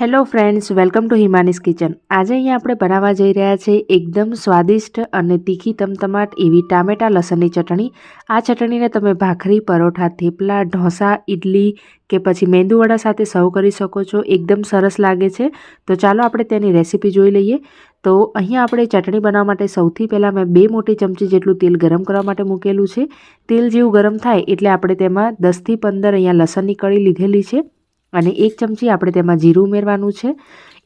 Hello friends welcome to Himani's kitchen આજે અહીંયા આપણે બનાવવા જઈ રહ્યા છે એકદમ સ્વાદિષ્ટ અને તીખી તમતમાટ એવી ટામેટા લસણની ચટણી. આ ચટણીને તમે ભાખરી, પરોઠા, થેપલા, ઢોસા ઇડલી કે પછી મેંદુવડા સાથે સર્વ કરી શકો છો. એકદમ સરસ લાગે છે. તો ચાલો આપણે તેની રેસીપી જોઈ લઈએ. તો અહીંયા આપણે ચટણી બનાવવા માટે સૌથી પહેલાં મેં બે મોટી ચમચી જેટલું તેલ ગરમ કરવા માટે મૂકેલું છે. તેલ જેવું ગરમ થાય એટલે આપણે તેમાં દસથી પંદર અહીંયા લસણની કળી લીધેલી છે. અને એક ચમચી આપણે તેમાં જીરું ઉમેરવાનું છે.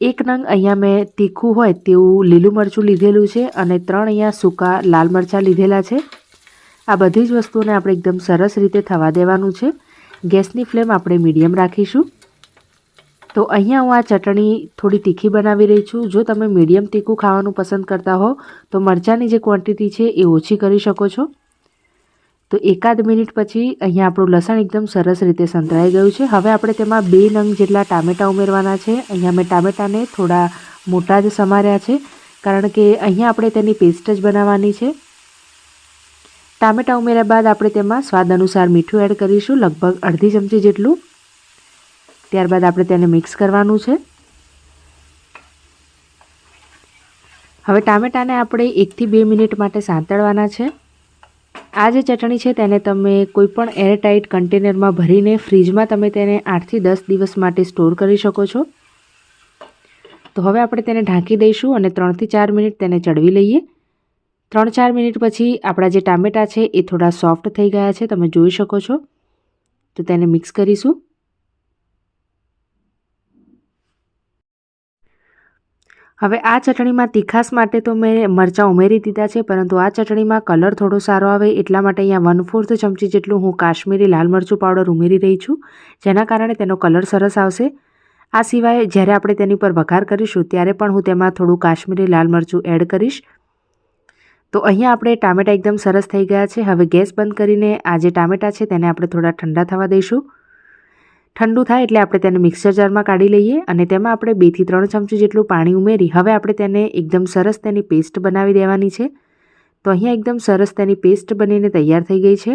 એક નંગ અહીંયા મેં તીખું હોય તેવું લીલું મરચું લીધેલું છે અને ત્રણ અહીંયા સૂકા લાલ મરચાં લીધેલા છે. આ બધી જ વસ્તુઓને આપણે એકદમ સરસ રીતે થવા દેવાનું છે. ગેસની ફ્લેમ આપણે મીડિયમ રાખીશું. તો અહીંયા હું આ ચટણી થોડી તીખી બનાવી રહી છું. જો તમે મીડિયમ તીખું ખાવાનું પસંદ કરતા હો, તો મરચાંની જે ક્વોન્ટિટી છે એ ઓછી કરી શકો છો. તો એકાદ મિનિટ પછી અહીંયા આપણું લસણ એકદમ સરસ રીતે સંતળાઈ ગયું છે. હવે આપણે તેમાં બે નંગ જેટલા ટામેટાં ઉમેરવાના છે. અહીંયા મેં ટામેટાને થોડા મોટા જ સમાર્યા છે, કારણ કે અહીંયા આપણે તેની પેસ્ટ જ બનાવવાની છે. ટામેટાં ઉમેર્યા બાદ આપણે તેમાં સ્વાદ અનુસાર મીઠું એડ કરીશું, લગભગ અડધી ચમચી જેટલું. ત્યારબાદ આપણે તેને મિક્સ કરવાનું છે. હવે ટામેટાને આપણે એકથી બે મિનિટ માટે સાંતળવાના છે. આ જે ચટણી છે તેને તમે કોઈપણ એરટાઇટ કન્ટેનરમાં ભરીને ફ્રીજમાં તમે તેને આઠથી દસ દિવસ માટે સ્ટોર કરી શકો છો. તો હવે આપણે તેને ઢાંકી દઈશું અને ત્રણથી ચાર મિનિટ તેને ચડવી લઈએ. ત્રણ ચાર મિનિટ પછી આપણા જે ટામેટાં છે એ થોડા સોફ્ટ થઈ ગયા છે, તમે જોઈ શકો છો. તો તેને મિક્સ કરીશું. હવે આ ચટણીમાં તીખાસ માટે તો મેં મરચાં ઉમેરી દીધા છે, પરંતુ આ ચટણીમાં કલર થોડો સારો આવે એટલા માટે અહીંયા વન ફોર્થ ચમચી જેટલું હું કાશ્મીરી લાલ મરચું પાવડર ઉમેરી રહી છું, જેના કારણે તેનો કલર સરસ આવશે. આ સિવાય જ્યારે આપણે તેની પર વઘાર કરીશું, ત્યારે પણ હું તેમાં થોડું કાશ્મીરી લાલ મરચું એડ કરીશ. તો અહીંયા આપણે ટામેટાં એકદમ સરસ થઈ ગયા છે. હવે ગેસ બંધ કરીને આ જે ટામેટાં છે, તેને આપણે થોડા ઠંડા થવા દઈશું. ઠંડુ થાય એટલે આપણે તેને મિક્સર જારમાં કાઢી લઈએ અને તેમાં આપણે બેથી ત્રણ ચમચી જેટલું પાણી ઉમેરી હવે આપણે તેને એકદમ સરસ તેની પેસ્ટ બનાવી દેવાની છે. તો અહીંયા એકદમ સરસ તેની પેસ્ટ બનીને તૈયાર થઈ ગઈ છે.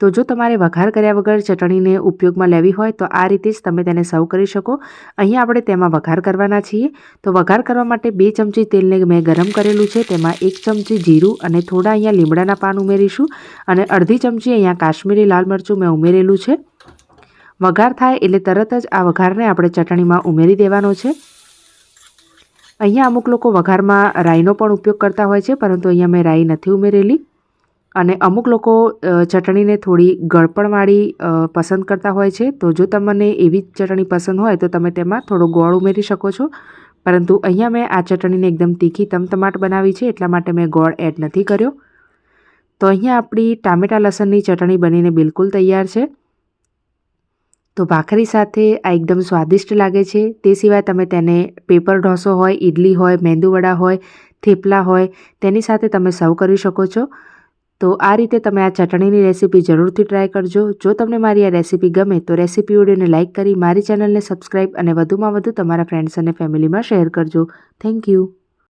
તો જો તમારે વઘાર કર્યા વગર ચટણીને ઉપયોગમાં લેવી હોય તો આ રીતે જ તમે તેને સર્વ કરી શકો. અહીંયા આપણે તેમાં વઘાર કરવાના છીએ. તો વઘાર કરવા માટે બે ચમચી તેલને મેં ગરમ કરેલું છે. તેમાં એક ચમચી જીરું અને થોડા અહીંયા લીમડાના પાન ઉમેરીશું અને અડધી ચમચી અહીંયા કાશ્મીરી લાલ મરચું મેં ઉમેરેલું છે. વઘાર થાય એટલે તરત જ આ વઘારને આપણે ચટણીમાં ઉમેરી દેવાનો છે. અહીંયા અમુક લોકો વઘારમાં રાઈનો પણ ઉપયોગ કરતા હોય છે, પરંતુ અહીંયા મેં રાઈ નથી ઉમેરેલી. અને અમુક લોકો ચટણીને થોડી ગળપણવાળી પસંદ કરતા હોય છે. તો જો તમને એવી ચટણી પસંદ હોય, તો તમે તેમાં થોડો ગોળ ઉમેરી શકો છો. પરંતુ અહીંયા મેં આ ચટણીને એકદમ તીખી તમતમાટ બનાવી છે, એટલા માટે મેં ગોળ એડ નથી કર્યો. તો અહીંયા આપણી ટામેટા લસણની ચટણી બનીને બિલકુલ તૈયાર છે. તો ભાખરી સાથે આ એકદમ સ્વાદિષ્ટ લાગે છે. તે સિવાય તમે તેને પેપર ઢોસો હોય ઇડલી હોય મેંદુવડા હોય, થેપલા હોય, તેની સાથે તમે સર્વ કરી શકો છો. તો આ રીતે તમે આ ચટણીની રેસીપી જરૂરથી ટ્રાય કરજો. જો તમને મારી આ રેસીપી ગમે તો રેસીપી વિડીયોને લાઇક કરી મારી ચેનલને સબસ્ક્રાઈબ અને વધુમાં વધુ તમારા ફ્રેન્ડ્સ અને ફેમિલીમાં શેર કરજો. Thank you